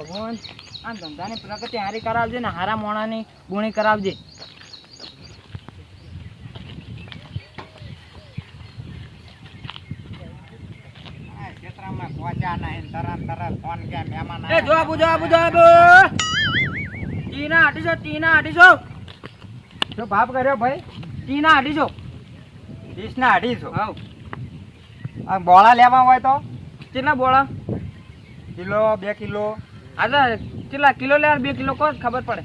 ભગવાન. આ ધંધાની પ્રગતિ હારી કરાવજે ને હારા મોણાની ગુણી કરાવજે. ભાવ કર્યો ભાઈ. ટીના અઢીસો ત્રીસ ના અઢીસો બોળા લેવા હોય તો? કેટલા બોળા? કિલો બે કિલો. હા કેટલા કિલો લે બે કિલો કોણ ખબર પડે?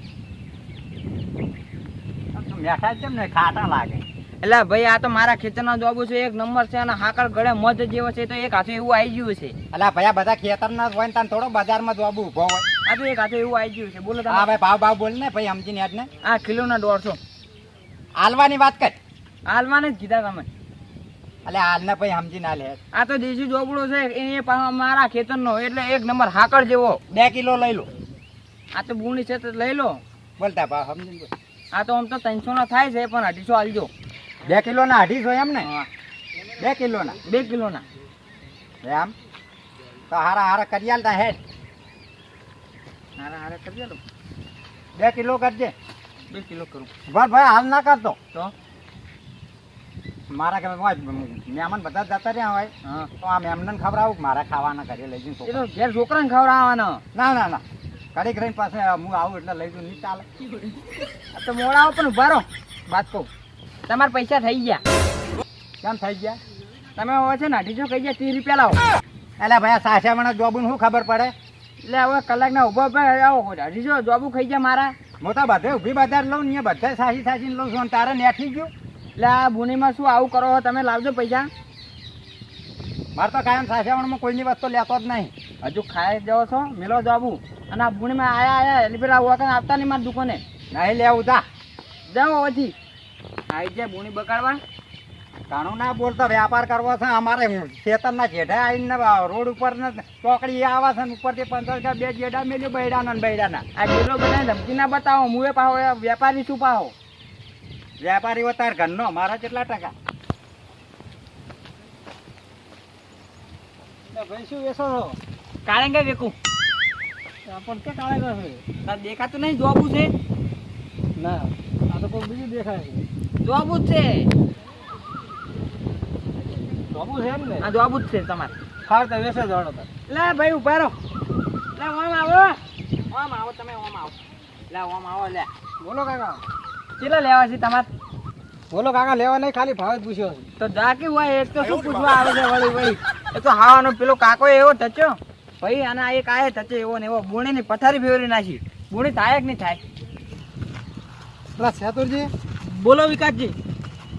મેઠા છે ને ખાટા લાગે. એટલે ભાઈ આ તો મારા ખેતરનો જોબુ છે એક નંબર છે અને હાકર ગળે મધ જેવો છે તો એક હાથે એવું આવી ગયું છે. એટલે ભાઈ આ બધા ખેતરના હોય ને તાન થોડો બજારમાં જોબ ઊભો હોય. આ તો એક હાથે એવું આવી ગયું છે. બોલો હા ભાઈ ભાવ ભાવ બોલ ને ભાઈ સમજીને યાદ ને. આ કિલોના દોઢસો. હાલવાની વાત કર. હાલવાને જ કીધા તમે. અલે હાલને સમજી ના લે. આ તો દેશી જોબડો છે એ પાછો મારા ખેતરનો એટલે એક નંબર હાકર જેવો. બે કિલો લઈ લો. આ તો બુણી છે તો લઈ લો. બોલતા ભાવ સમજી. આ તો આમ તો ત્રણસો ના થાય છે પણ અઢીસો આલજો. બે કિલો ના અઢીસો એમ ને? બે કિલો ના બે કિલોના. એમ? તો હારા હારા કરી આલતા હેડ. હારા હારા કરી દો બે કિલો કરજે. બે કિલો કરું. ભાઈ ભાઈ હાલ ના કરતો. તો? મારા કે મહેમાન બધા જતા રહ્યા હોય. હા. તો આ મહેમાન ખવડાવું આવું મારા ખાવાના ઘરે લઈ જઈને એ તો ઘેર છોકરાને આવવાના ના ના ના. ઘડીક રહીને પાસે હું આવું એટલે લઈ જઉં નહીં ચાલે. તો મોડા આવો પણ ઊભા રહો. વાત કહું. તમારા પૈસા થઈ ગયા. કેમ થઈ ગયા? તમે હવે છે ને અઢીસો કહી ગયા ત્રીસ રૂપિયા લાવો. એટલે ભાઈ આ સાસાવાળા જોબુને શું ખબર પડે? એટલે હવે કલાકના ઊભો આવો. અઢીસો જોબુ ખાઈ ગયા મારા. મોટા બધે ઊભી બજાર લઉં ને બધા સાસી સાસીને લઉં છું અને તારે નેઠી ગયું? એટલે આ બુનીમાં શું આવું કરો તમે લાવજો પૈસા. મારે તો કાયમ સાસાવાળામાં કોઈની વસ્તુ લેતો જ નહીં. હજુ ખાઈ જાઓ છો? મેલો જાબુ અને આ બુણીમાં આયા આયા એટલે પેલા વખત આવતા નહીં મારી દુકાને. નહીં લેવું જા. જાઓ પછી આવી જાય બુણી બગાડવા. ઘણું ના બોલતો વ્યાપાર કરવો છે અમારે ખેતરના જેઠા આવીને રોડ ઉપર ને ચોકડી આવે છે ઉપરથી પંદર બે જેડા મેલ્યું બૈડાના ને બૈડાના આ જેટલો બધા ધમકી ના બતાવો હું એ પાહો વેપારી શું પાહો? વેપારીઓ તાર ઘરનો મારા કેટલા ટકા. ભાઈ શું વેચો છો? કાળેંગા વેકું. પણ કે કાળે છે? તાર દેખાતું નહીં જોબુ છે ના આ તો કોઈ બીજું દેખાય છે. જોબુ જ છે જોબું છે એમ ને? આ જોબુ જ છે તમારે. ખાર તો વેચે જવાનો તાર. લે ભાઈ ઊભા રહો. લે ઓમ આવો ઓમ આવો તમે ઓમ આવો. લે ઓમ આવો લે. બોલો કાકા. કેટલા લેવા છે તમારે? બોલો કાકા લેવા નહીં ખાલી ભાવ પૂછ્યો તો જાકી હોય એક તો શું પૂછવા આવે છે વળી ભાઈ એ તો હાવાનો પેલો કાકો એવો ટચ્યો ભાઈ અને આ એક આયે ટચ્યો એવો ને એવો. બુણીની પથારી ફેરવી નાખી. બુણી થાય કે નહીં થાય? પેલા સેતુરજી બોલો વિકાસજી.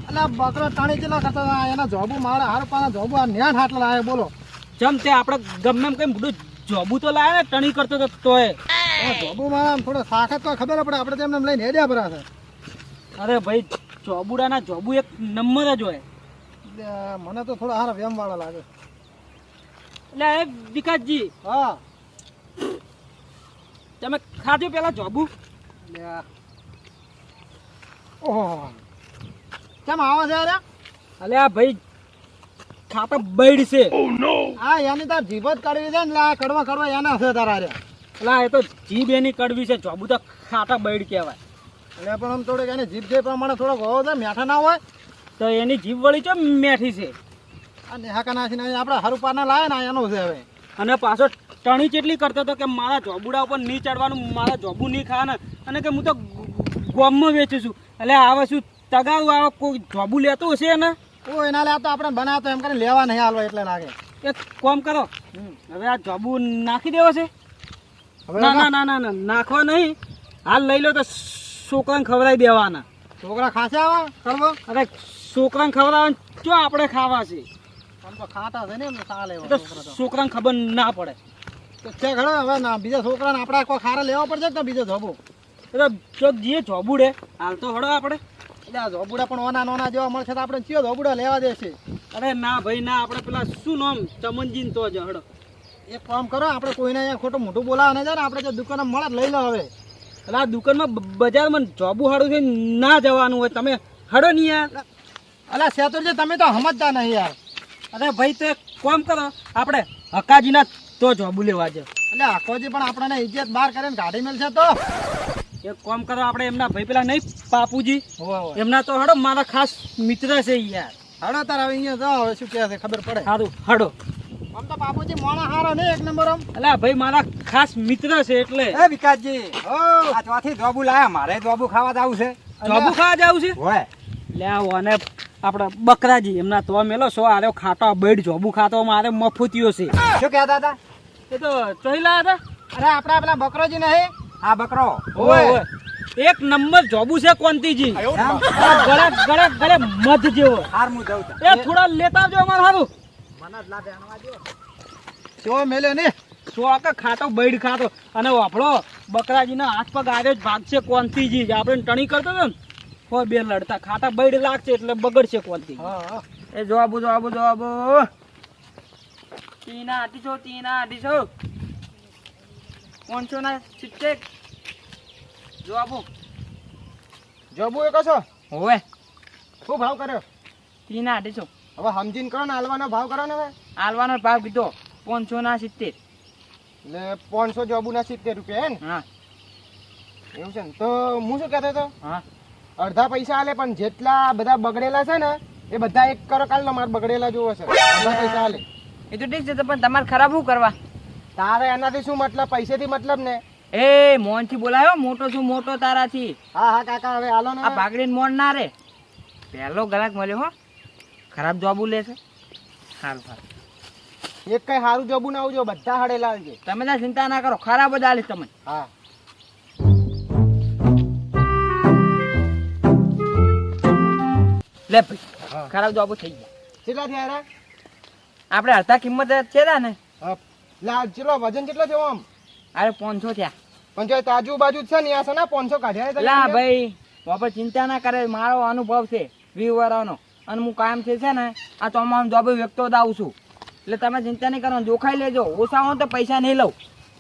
એટલે બકરો તાણી જેટલા કરતા એના જોબુ મારા હાર પાના જોબુ આ ન્યાન હાટલા લાવે બોલો. જમ તે આપણે ગમે એમ કઈ બધું જોબુ તો લાવે ને ટણી કરતો તો તોય. જોબુ માં થોડો સાખત તો ખબર પડે આપણે તેમને લઈને હેડ્યા ભરા છે. અરે ભાઈ જોબુડાના જોબુ એક નંબર જ હોય. મને તો થોડા હારા વેમ વાળા લાગે. એટલે એ વિકાસજી હા. તમે ખાધું પેલા જોબુ? એટલે ઓહો. કેમ આવે છે અરે? અલે આ ભાઈ ખાતા બૈડ છે. હા એની તાર જીભ જ કાઢવી છે ને લા આ કડવા કડવા એના છે તારા અરે. લા એ તો જીભ એની કડવી છે જોબુ તો ખાતા બૈડ કહેવાય. એટલે પણ આમ થોડીક એની જીભ જે પ્રમાણે થોડોક હોવો છે મેઠા ના હોય. તો એની જીભ વળી છે મેઠી છે? આ નેહાકા નાખીને આપણે હરુપાના લાવે ને એનું છે હવે. અને પાછો ટણી ચેટલી કરતો હતો કે મારા જોબુડા ઉપર નહીં ચડવાનું મારા જોબુ નહીં ખાવાના અને કે હું તો ગોમમાં વેચું છું. એટલે આવે શું તગાવું આવે કોઈ જોબુ લેતું હશે ને ઓ એના લે તો આપણે બનાવતો એમ કરીને લેવા નહીં હાલવા એટલે લાગે. એક કોમ કરો. હવે આ જોબુ નાખી દેવો છે. ના ના ના ના નાખવા નહીં. હાલ લઈ લો તો છોકરાને ખવડાવી દેવાના. છોકરા ખાસે આવા? કરવો? અરે છોકરાને ખવડાવવા જો આપણે ખાવા છે? ખાતા છે ને છોકરાને ખબર ના પડે. તો છે ઘણો હવે ના બીજા છોકરાને આપણે કોઈ ખારા લેવા પડશે તો બીજો જોબુ? એટલે જો જે જોબુડે હાલ તો હડો આપણે. એટલે આ જોબુડા પણ ઓના નોના જેવા મળશે તો આપણે ચિયો જોબુડા લેવા દેશે. અરે ના ભાઈ ના આપણે પેલા શું નામ? ચમનજીન તો જ હડો. એક કામ કરો આપણે કોઈને અહીંયા ખોટું મોટું બોલાવવા ને જાય ને આપણે જે દુકાને મળે લઈ લો હવે. એટલે આ દુકાનમાં બજારમાં જોબુ હાડું છે ના જવાનું હોય તમે હડો નહીં યાર. અલા શેતુરજી તમે તો સમજતા નહીં યાર. અરે ભાઈ તો એક કામ કરો આપણે હકાજીના તો જોબુ લેવા છે એટલે હકોજી પણ આપણને ઇજ્જત બહાર કરીને ગાડી મળશે તો. એક કોમ કરો આપણે એમના ભાઈ પેલા નહીં હોવે એમના તો હડો મારા ખાસ મિત્ર છે યાર. હડો તાર અહીંયા જાઓ હવે શું કહે છે ખબર પડે. સારું હડો. આમ તો બાપુજી મોણા હારો ને એક નંબર આમ. અલા ભાઈ મારા ખાસ મિત્ર છે એટલે. એ વિકાસજી ઓ આ જોબુ લાયા મારે જોબુ ખાવા જવું છે. જોબુ ખાવા જાવ છે? હોય. લે બકરાજી એમના તો મેલો સો આરે ખાતો બેડ જોબુ ખાતો મારે મફુતિયો છે. શું કહેતા હતા? એ તો ચોઈ લાયા હતા. અરે આપણા આપણા બકરોજી નહીં આ બકરો. ઓય. એક નંબર જોબુ છે કોંતીજી. ગળે ગળે ગળે મધ જેવો. હાર મુ જાવ એ થોડા લેતા આવજો અમાર હારું. જો મેલ્યો ને સો આખા ખાતો બેડ ખાતો. અને વાપડો બકરાજીના હાથ પગ આવ્યો જ ભાગશે કોંતીજી જ આપણે ટણી કરતો હતો ને હો બે લડતા. ખાતા બેડ લાગશે એટલે બગડશે એ જવાબુ જવાબુ જવાબુ તીના અઢીસો તીના અઢીસો પાંચસો ના? સિત્તેર જવાબુ જોબુ એ કશો? હોવે. શું ભાવ કર્યો? તીના અઢીસો હવે સમજીને કરો ને હાલવાનો ભાવ કરો ને હવે. આલવાનો ભાવ કીધો પાંચસો ના સિત્તેર. એટલે પાંચસો જોબુના સિત્તેર રૂપિયા હે ને હા. એવું છે ને? તો હું શું કહેતો હતો? હા. અડધા પૈસા આલે પણ જેટલા બધા બગડેલા છે ને એ બધા એક કરો કાલ મારે બગડેલા જોવો છે. અડધા પૈસા આલે. એ તો ઠીક છે તો પણ તમારે ખરાબ શું કરવા? તારે એનાથી શું મતલબ? પૈસેથી મતલબ ને? એ મોહનથી બોલાયો? મોટો છું મોટો તારાથી. હા હા કાકા હવે હાલો ને. આ ભાગડીને મોન ના રે. પહેલો ગ્રાહક મળ્યો હો. ખરાબ જોબું લે છે? સારું સારું એક કઈ સારું જોબું ના આવજો બધા હડેલા આવજે તમે ત્યાં ચિંતા ના કરો ખરાબ જ આલીશ તમે હા. લે ભાઈ ખરાબ જોબું થઈ ગયા કેટલા થયા રા આપણે અડધા કિંમત છે ને? લા ચેટલો વજન કેટલો થયો આમ? અરે પાંચસો થયા. પાંચસો આજુબાજુ છે ને આ ને પાંચસો કાઢ્યા લા ભાઈ બાપા ચિંતા ના કરે મારો અનુભવ છે વીસ વર્ષનો અને હું કાયમ છે છે ને આ ચોમાસું જોબ વ્યક્તો આવું છું. એટલે તમે ચિંતા નહીં કરો જોખાઈ લેજો. ઓછા હોય તો પૈસા નહીં લઉં.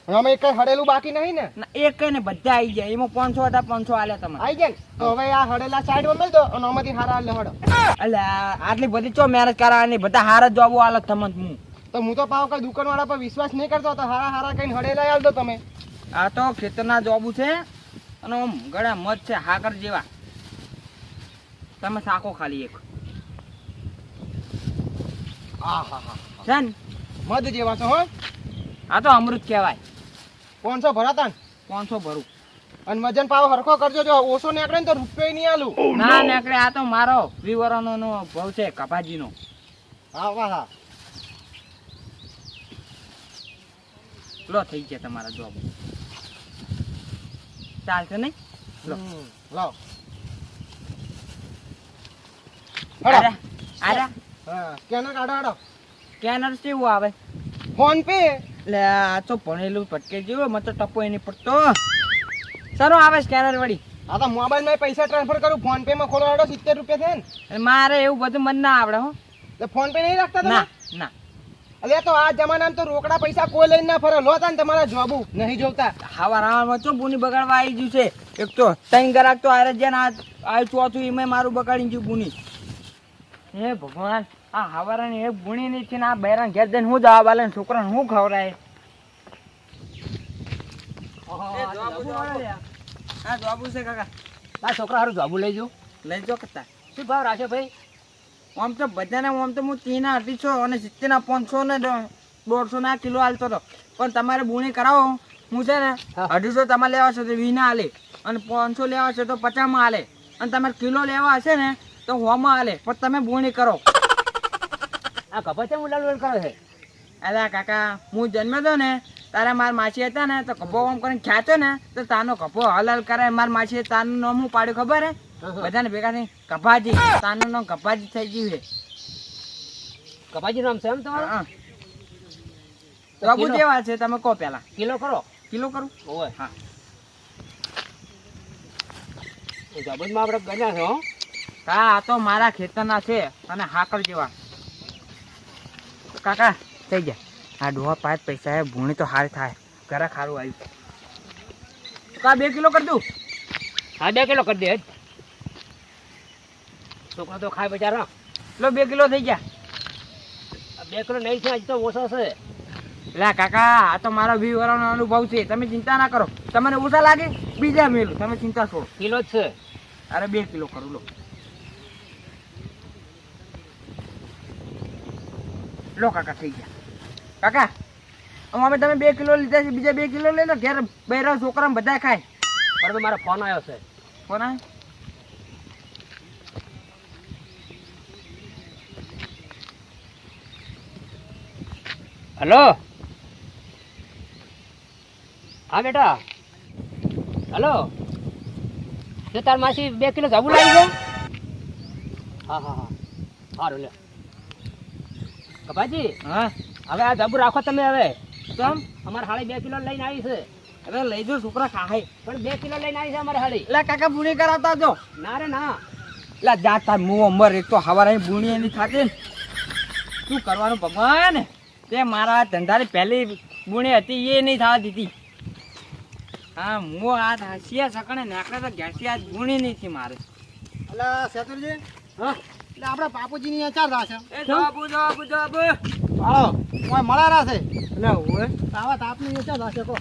અમે એક કઈ હડેલું બાકી નહીં ને? ના એક કઈ ને બધા આવી જાય એમાં પાંચસો હતા પાંચસો આલ્યા તમે આવી જાય તો હવે આ હડેલા સાઈડમાં અને આમાંથી હારા હાલે હડો. એટલે આટલી બધી ચો મેરેજ કરાવવાની બધા હાર જોબો આલે તમને હું. તો હું તો પાવ કઈ દુકાન વાળા પર વિશ્વાસ નહીં કરતો તો હારા હારા કઈ હડેલા આલ દો તમે. આ તો ખેતરના જોબુ છે અને આમ ગળા મત છે હાકર જેવા. તમે સાકો ખાલી એક. છે મધ જેવા છો હો. આ તો અમૃત કહેવાય. પાંચસો ભરાતા પાંચસો ભરું. અને વજન પાવ હરખો કરજો. જો ઓછો નીકળે ને તો રૂપિયો નહીં આલું. ના નીકળે આ તો મારો વિવરણો નો ભાવ છે કપાજીનો. હા વાહ હા. લો થઈ ગયા તમારા જોબ ચાલશે નહીં? લો. લાવ અરે અરે હા સ્કેનર કાઢો હડો સ્કેનર કેવું આવે? PhonePe? લે આ તો ભણેલું પટકે જેવો મત તો ટપો એની પડતો. સારું આવે સ્કેનર વળી. આ તો મોબાઈલમાં પૈસા ટ્રાન્સફર કરું ફોન પે માં ખોલો આડો સિત્તેર રૂપિયા થાય ને. મારે એવું બધું મન ના આવડે હો. એટલે ફોન પે નહીં રાખતા ના ના. અરે તો આ જમાનામાં તો રોકડા પૈસા કોઈ લઈને ના ફરે. લોતા ને તમારા જોબુ નહીં જોતા હવા રાવણમાં ચો બુની બગાડવા આવી ગયું છે? એક તો ત્રણ ગરાક તો આરે આ આ ચોથું એમાં મારું બગાડી ગયું બુની. હે ભગવાન આ હવારાની એક ગુણી ની છે ને આ બૈરાન ઘેર જઈને હું જવાબ આલે છોકરાને હું ખવડાય? હા જવાબુ છે કાકા. આ છોકરા હારું જવાબુ લઈ જાઉં લઈ જો કતા શું ભાવ રાખ્યો ભાઈ? આમ તો બધાને આમ તો હું તીના અઢીસો અને સિત્તેરના પાંચસો ને દોઢસો ના કિલો હાલતો હતો પણ તમારે બુણી કરાવો. હું છે ને અઢીસો તમારે લેવા છે તો વીના હાલે અને પાંચસો લેવા છે તો પચાસમાં હાલે અને તમારે કિલો લેવા હશે ને તો હોમાં હાલે. પણ તમે બુણી કરો. આ કપા છે ઉલાલ ઉલાલ કરો છે? અલા કાકા હું જન્મ્યો હતો ને તારા માર માછી હતા ને તો કપો આમ કરીને ખ્યાતો ને તો તાનો કપો હલ હલ કરે. માર માછી તાનું નામ હું પાડ્યું ખબર હે? બધાને ભેગા થઈ કપાજી તાનું નામ કપાજી થઈ ગયું છે. કપાજી નામ છે એમ તમારું? હા? જેવા છે તમે કહો પેલા. કિલો કરો. કિલો કરું? ઓય. હા. જબરમાં આપણે ગણ્યા છે હો આ તો મારા ખેતરના છે અને હાકર જેવા. કાકા થઈ ગયા. આ ડોહા પાંચ પૈસા ભૂણી તો હારી થાય. ઘરે ખારું આવ્યું. કા બે કિલો કરી દઉં? હા બે કિલો કરી દે. છોકરા તો ખાય બચારા. લો બે કિલો થઈ ગયા. આ બે કિલો નહીં છે હજી તો ઓછો છે લા કાકા આ તો મારો વીસ વર્ષનો અનુભવ છે. તમે ચિંતા ના કરો. તમને ઓછા લાગે? બીજા મેલું. તમે ચિંતા છોડો. કિલો જ છે. અરે બે કિલો કરું લો. લો કાકા થઈ ગયા. કાકા હું અમે તમે બે કિલો લીધા છે બીજા બે કિલો લઈ લો ઘેર બૈરા છોકરા બધા ખાય. પણ મારો ફોન આવ્યો છે. કોના હલો? હા બેટા. હલો? શું તાર માસી બે કિલો જાબુ લાવી છે હા હા હા. સારું લે કપાજી હા? હવે આ જાબુ રાખો તમે હવે. કેમ? અમારે હાળી બે કિલો લઈને આવી છે. હવે લઈ જો છોકરા ખાય પણ બે કિલો લઈને આવી છે અમારે હાળી. એટલે કાકા બુણી કરાવતા જો. ના રે ના. એટલે જાતા મુ અમર એક તો હવારે બુણી એની થાતી ને શું કરવાનું ભગવાન? તે મારા ધંધાની પહેલી બુણી હતી એ નહીં થવા દીધી. હા હું આ હાસિયા સકણે નાખડે તો ઘેરથી આ બુણી નહીં થી મારે. એટલે સેતુરજી હા? એટલે આપણે બાપુજી ની ચાર રાશે એ બાપુ બાપુ જવાબુ હાલો ઓય મળા રાશે એટલે ઓય તાવા તાપની ની ચાર રાશે કો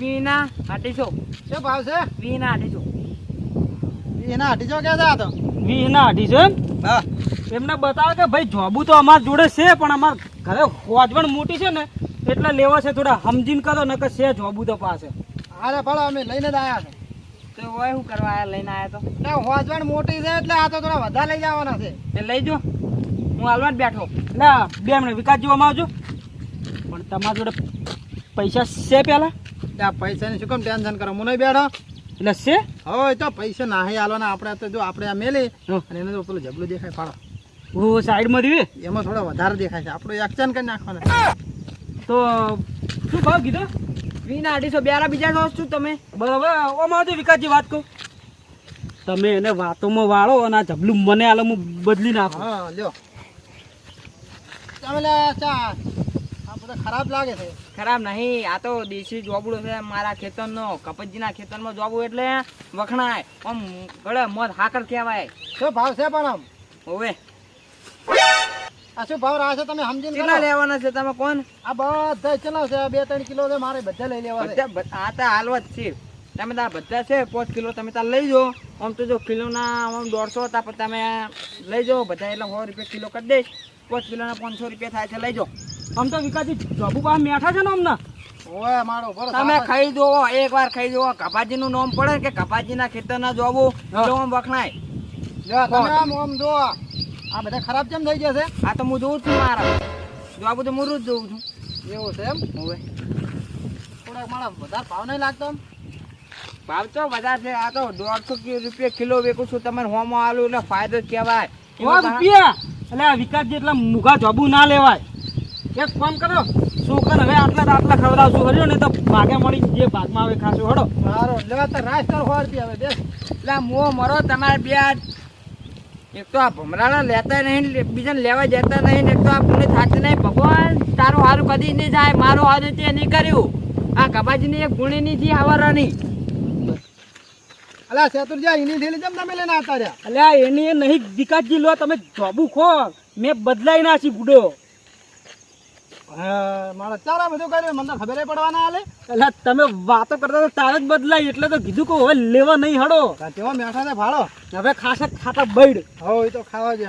વીના અઢીસો શું ભાવ છે? વીના અઢીસો એના અઢીસો કે આ તો? વીના એમ? હા. એમને બતાવે કે ભાઈ જોબુ તો અમારા જોડે છે પણ અમાર ઘરે ખોજવણ મોટી છે ને એટલે લેવા છે થોડા સમજીને કરો ને કે છે જોબુ તો પાસે. અરે ભલો અમે લઈને જ આવ્યા છે. તો ઓય શું કરવા આયા લઈને આયા તો? એટલે હોજવણ મોટી છે એટલે આ તો થોડા વધારે લઈ જવાના છે. એ લઈ જો. હું હાલવા જ બેઠો. ના બે મિનિટ વિકાસ જોવામાં આવજો. પણ તમારા જોડે પૈસા છે પહેલા ત્યાં પૈસાની શું કેમ ટેન્શન કરો? હું નહીં બેઠો. એટલે છે? હવે તો પૈસા નાહી આલવાના. આપણે તો જો આપણે આ મેલી. અને એને તો પેલું જબલું દેખાય પાડો ઓ સાઈડમાં દીવી એમાં થોડા વધારે દેખાય છે. આપણું એક્શન કરી નાખવાના. તો શું ભાવ કીધો? વીના અઢીસો બ્યારા બીજા છો છું તમે. બરાબર? ઓમાં આવજો વિકાસજી વાત કહું તમે એને વાતોમાં વાળો અને આ જબલું મને આલો હું બદલી નાખું. હા લ્યો. તમે ચા. ખરાબ લાગે છે. ખરાબ નહીં આ તો દેશી જોબડો છે. મારા ખેતરનો કપતજીના ખેતરમાં જોબું એટલે વખણાય. આમ ગળે મધ હાકર કહેવાય. શું ભાવ છે પણ આમ? હોવે. આ શું ભાવ રાશે તમે સમજીને કેટલા લેવાના છે તમે કોણ? આ બધા કેટલા છે? બે ત્રણ કિલો છે મારે બધા લઈ લેવા છે. બધા આ તો હાલવા જ છે. તમે તાર બધા છે પાંચ કિલો તમે તાર લઈ જાઓ આમ તો જો કિલોના આમ દોઢસો હતા પણ તમે લઈ જાઓ બધા એટલે સો રૂપિયા કિલો કરી દઈશ. પાંચ કિલોના પાંચસો રૂપિયા થાય છે લઈ જાઓ આમ તો વિકાસજી જોબુ પાસે મેઠા છે ને અમને? ઓય મારો બરો તમે ખાઈ જોવો એક વાર ખાઈ જોવો કપાજી નું નામ પડે કે કપાજી ના ખેતર ના જોવું વખણાય. જો આ બધા ખરાબ કેમ થઈ જશે આ તો હું જોઉં છું મારા. જો આ તો હું રોજ જોઉં છું. એવું છે એમ? હવે. થોડાક મારા વધારે ભાવ નહીં લાગતો ભાવ તો બધા છે. આ તો દોઢસો રૂપિયા કિલો વેકું છું. તમારે હોમો આલુ એટલે ફાયદો કહેવાય. સો રૂપિયા! એટલે આ વિકાસ જેટલા મુગા જોબુ ના લેવાય. એક ફોન કરો શું કર હવે આટલા આટલા ખવડાવશું. હર્યો ને તો ભાગે મળી જે ભાગમાં આવે ખાશું. હડો સારો. લેવા તો રાજ કર સો હવે બેસ. એટલે મો મરો તમારે બે એક તો આ ભમરાળા લેતા નહીં ને બીજાને લેવા જતા નહીં ને એક તો આ પૂરી થાતી નહીં. ભગવાન તારું હારું કદી નહીં થાય મારું હારું તે નહીં કર્યું. આ કબાજીની એક ગુણી નહીં થી આવવાની અલા શેતુરજી એની થેલી જેમ તમે લઈને આવતા રહ્યા? અલ્યા એની નહીં વિકાસજી લો તમે જોબું ખો. મેં બદલાઈ નાખી બુડો મારા ચારા બધું કર્યું મને ખબર પડવાના હાલે. એટલે તમે વાતો કરતા તો તારે જ બદલાઈ એટલે તો કીધું કે હવે લેવા નહીં હડો. તેઓ મેઠા છે ભાડો? હવે ખાસા ખાતા બૈડ. હવે એ તો ખાવા છે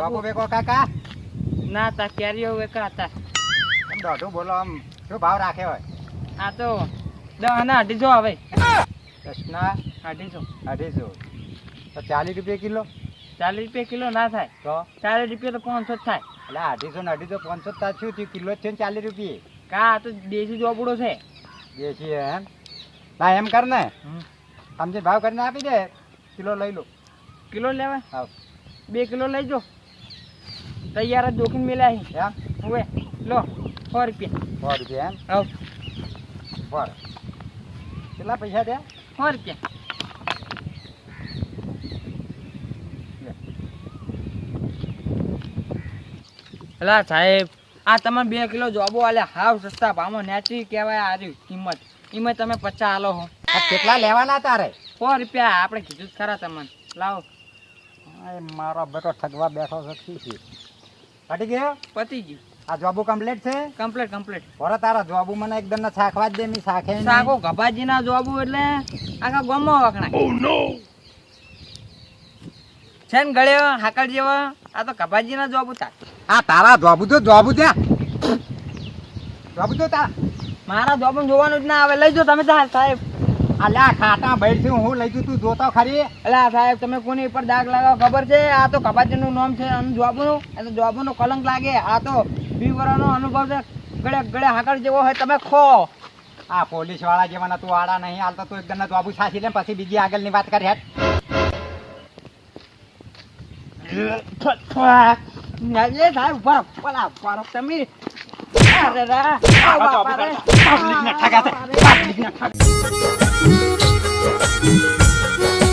બાપુ બેકો કાકા. ના તા કેરીઓ વેકા હતા દોઢું બોલો આમ શું ભાવ રાખે હોય? આ તો દસ ના અઢીસો આવે. દસના અઢીસો. અઢીસો. તો ચાલીસ રૂપિયા કિલો? ચાલીસ રૂપિયા કિલો ના થાય. તો? ચાલીસ રૂપિયા તો પાંચસો જ થાય. એટલે અઢીસો ને અઢીસો પાંચસો થાય. શું થયું? કિલો જ છે ને ચાલીસ રૂપિયે? કા તો દેશી જોબડો છે. દેશી એમ? ના એમ કર ને. સમજે ભાવ કરીને આપી દે. કિલો લઈ લો. કિલો લેવા હા બે કિલો લઈ જો. તૈયાર જ દોખીને મેલ્યા છે. એમ? હવે લો સો રૂપિયા. સો રૂપિયા એમ? હા બરાબર. કેટલા પૈસા દે સો રૂપિયા. અલા સાહેબ આ તમે બે કિલો જોબો આલે હાવ સસ્તા ભાવમાં નેચરી કહેવાય આ રહ્યું કિંમત એમાં તમે પચાસ આલો હો. કેટલા લેવાના તારે? સો રૂપિયા આપણે કીધું જ ખરા તમને. લાવો. મારો બેટો ઠગવા બેઠો છે શું છે હટી ગયો? આ જોબુ કમ્પ્લીટ છે? Complete complete. બરો તારા જોબુ મને એકદમ ના શાખવા જ દે મી નહીં. સાકો ગભાજી ના જોબુ એટલે આખા ગમો વખણાય. છે ને ગળ્યો હાકળ જેવા? આ તો ગભાજી ના જોબુ તા આ તારા જોબુ તો જોબુ ત્યાં જોબુ તો તારા મારા જોબુ જોવાનું જ ના આવે. લઈ જો તમે તાર સાહેબ. અલ્યા ખાટા બેઠથી હું લઈ જઉં તું જોતો ખરી. સાહેબ તમે કોની પર દાગ લગાવો ખબર છે? આ તો કબાજી નામ છે અને જોબનું. આ તો જોબનો કલંક લાગે. આ તો વર્ષનો અનુભવ છે. ગળે ગળે હાકડ જેવો હોય તમે ખો. આ પોલીસવાળા જેવાના તું આડા નહીં હાલતો તું એકદમ જોબુ સાચી લે પછી બીજી આગળની વાત કરી હેઠ એટલે સાહેબ ઊભા પલા પારો તમે અરે રા આવા પારે પબ્લિક ના ઠગા છે પબ્લિક ના ઠગા